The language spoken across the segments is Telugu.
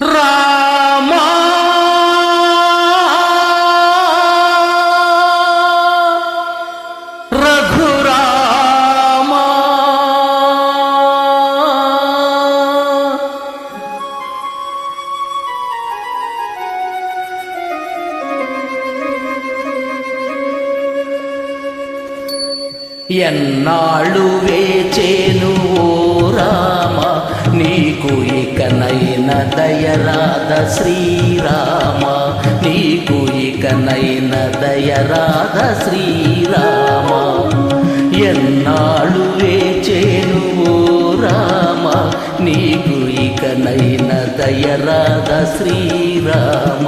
రామా రఘురామా ఎన్నాళ్ళు వేచేను? దయరాధ శ్రీరామ నీకు ఇకనైన దయరాధ శ్రీరామ. ఎన్నాళ్ళు వేచేను రామ నీకు ఇకనైన దయరాధ శ్రీరామ.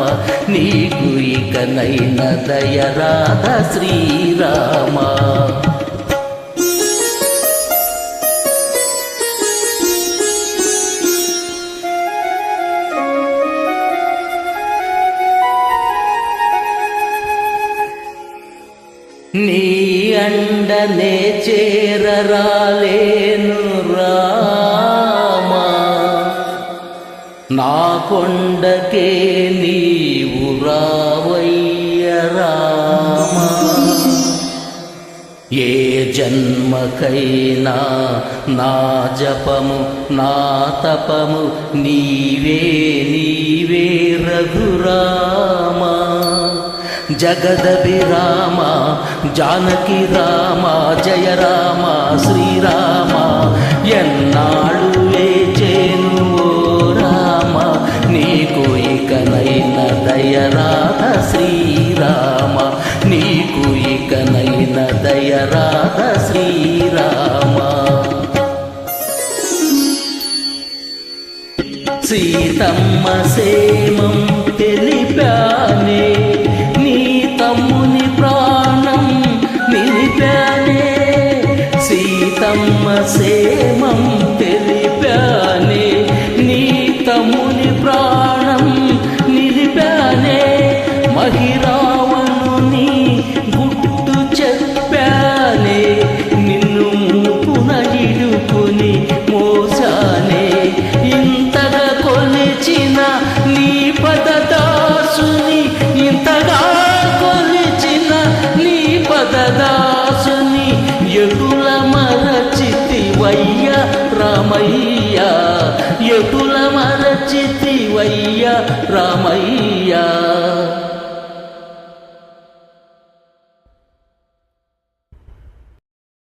నీకు ఇకనైన దయరాధ శ్రీరామ. నీ అండనే చేరరాలేను రామా. నా కొండకే నీవు రావయ్య రామా. ఏ జన్మకైనా నా జపము నా తపము నీవే నీవే రఘురా జగదభి రామ జానకి రామ జయ రామ శ్రీరామ ఎన్నాళ్ళు వేచేను రామ నీకు ఇకనైన దయరాధ శ్రీరామ నీకు ఇకనైన దయరాధ శ్రీరామ సీతమ్మ సేమం తెలిపానే తమ్ముని ప్రాణం నిలిపానే సీతమ్మ సేమం రామయ్య ఎటుల మరచితివయ్య రామయ్య?